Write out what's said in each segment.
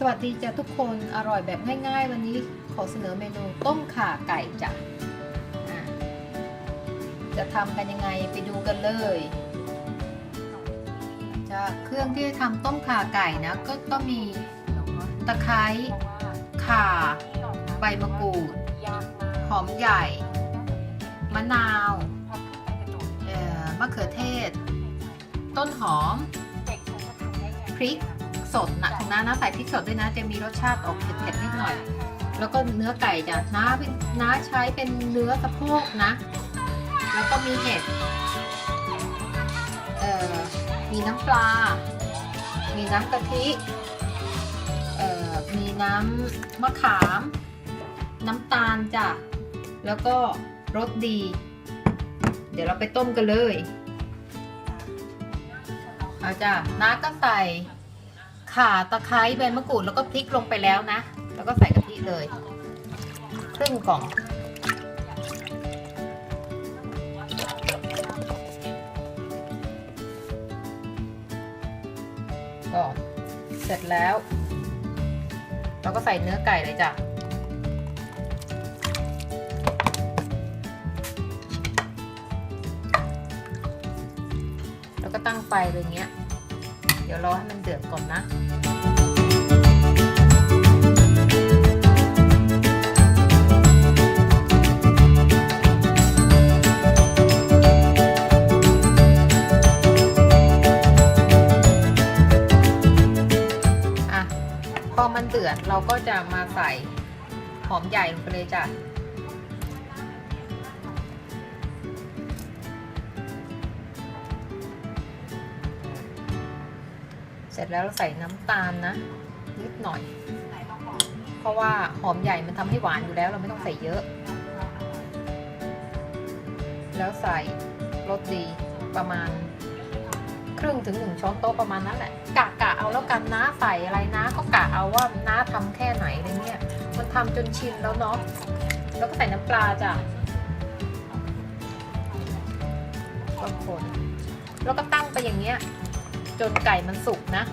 สวัสดีจ้ะทุกคนอร่อยแบบง่ายๆ วันนี้ขอเสนอเมนูต้มข่าไก่จ้ะจะทำกันยังไงไปดูกันเลยจะเครื่องที่จะทำต้มข่าไก่นะก็ต้องมีตะไคร้ข่า ใบมะกรูด หอมใหญ่ มะนาวมะเขือเทศ ต้นหอม พริก สดนะถึงน้านะใส่พริกสดด้วยนะจะมีรสชาติออกเผ็ดๆนิดหน่อย แล้วก็เนื้อไก่จ้ะน้าเป็นน้าใช้เป็นเนื้อสะโพกนะ แล้วก็มีเห็ดเอ่อมีน้ำปลา มีน้ำกะทิเอ่อมีน้ำมะขาม น้ำตาลจ้ะแล้วก็รสดี เดี๋ยวเราไปต้มกันเลยเอาจ้ะน้าก็ใส่ ข่าตะไคร้ใบมะกรูดแล้วก็พริกลงไปแล้วนะ แล้วก็ใส่กะทิเลย ครึ่งกล่อง ก็เสร็จแล้ว เราก็ใส่เนื้อไก่เลยจ้ะแล้วก็ตั้งไฟเลยเงี้ย เดี๋ยวรอให้มันเดือดก่อนนะอะพอมันเดือดเราก็จะมาใส่หอมใหญ่ลงไปเลยจ้ะ เสร็จแล้วเราใส่น้ำตาลนะ นิดหน่อย เพราะว่าหอมใหญ่มันทำให้หวานอยู่แล้วเราไม่ต้องใส่เยอะ แล้วใส่รสดีประมาณครึ่งถึงหนึ่งช้อนโต๊ะประมาณนั้นแหละกะกะเอาแล้วกันนะใส่อะไรนะ ก็กะเอาว่าน้าทำแค่ไหนอะไรเงี้ยมันทำจนชินแล้วเนาะแล้วก็ใส่น้ำปลาจ้ะก็คนแล้วก็ตั้งไปอย่างเงี้ย จนไก่มันสุกนะ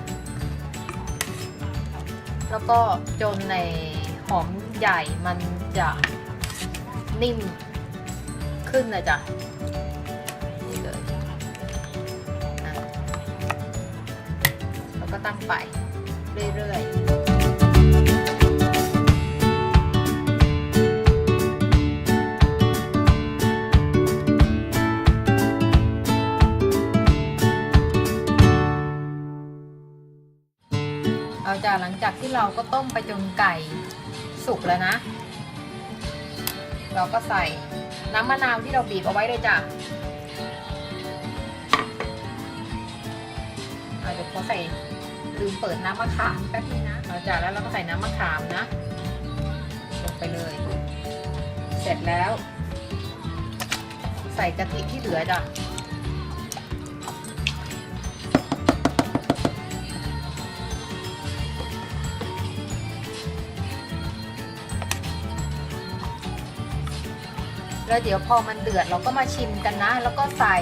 แล้วก็จนในหอมใหญ่มันจะนิ่มขึ้นนะจ๊ะนี่เลยอะแล้วก็ตั้งไปเรื่อยๆ เอาจากหลังจากที่เราก็ต้มไปจนไก่สุกแล้วนะ เราก็ใส่น้ำมะนาวที่เราบีบเอาไว้เลยจ้ะเดี๋ยวขอใส่ลืมเปิดน้ำมะขามแป๊บนึงนะเอาจากแล้วเราก็ใส่น้ำมะขามนะ ลงไปเลย เสร็จแล้ว ใส่กะทิที่เหลือจ้ะ แล้วเดี๋ยวพอมันเดือดเราก็มาชิมกันนะ แล้วก็ใส่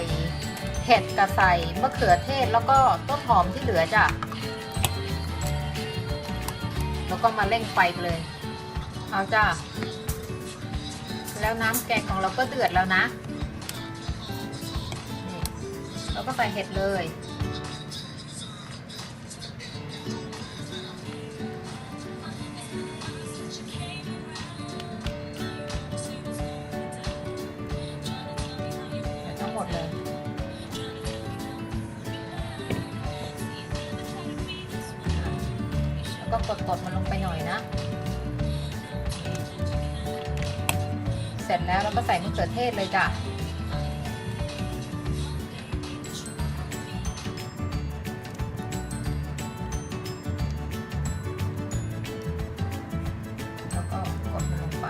เห็ดกับใส่มะเขือเทศแล้วก็ต้นหอมที่เหลือจ้ะแล้วก็มาเร่งไฟเลย เอาจ้ะแล้วน้ำแกงของเราก็เดือดแล้วนะเราก็ใส่เห็ดเลย ก็กดๆมันลงไปหน่อยนะ เสร็จแล้วเราก็ใส่มะเขือเทศเลยจ้ะแล้วก็กดมันลงไป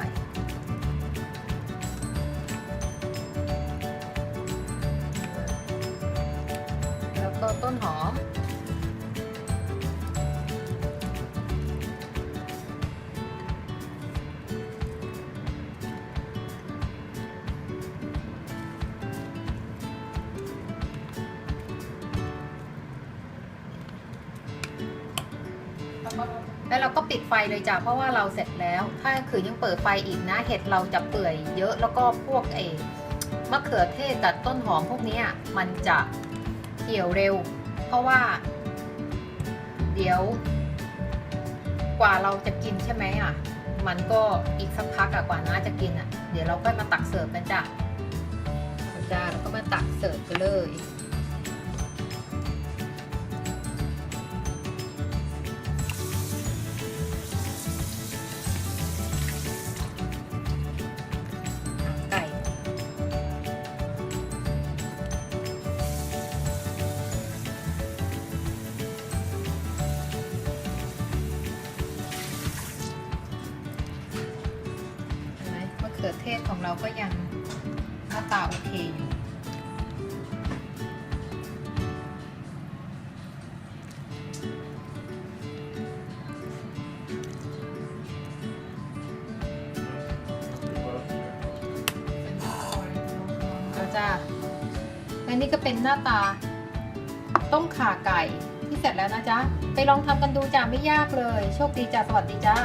แล้วก็ต้นหอม แล้วก็แล้วเราก็ปิดไฟเลยจ้ะเพราะว่าเราเสร็จแล้ว ถ้าขืนยังเปิดไฟอีกนะ เห็ดเราจะเปื่อยเยอะแล้วก็พวกเอมะเขือเทศกับต้นหอมพวกนี้มันจะเหี่ยวเร็ว เพราะว่า เดี๋ยว กว่าเราจะกินใช่ไหมอะ มันก็อีกสักพักกว่าน้าจะกินอะ เดี๋ยวเราก็มาตักเสิร์ฟกันจ้ะเอาจ้าแล้วก็มาตักเสิร์ฟกันเลย ขือเทศของเราก็ยังหน้าตาโอเคอยู่เราจะและนี่ก็เป็นหน้าตาต้มข่าไก่ที่เสร็จแล้วนะจ๊ะ ไปลองทำกันดูจ้ะไม่ยากเลย โชคดีจ้ะสวัสดีจ้า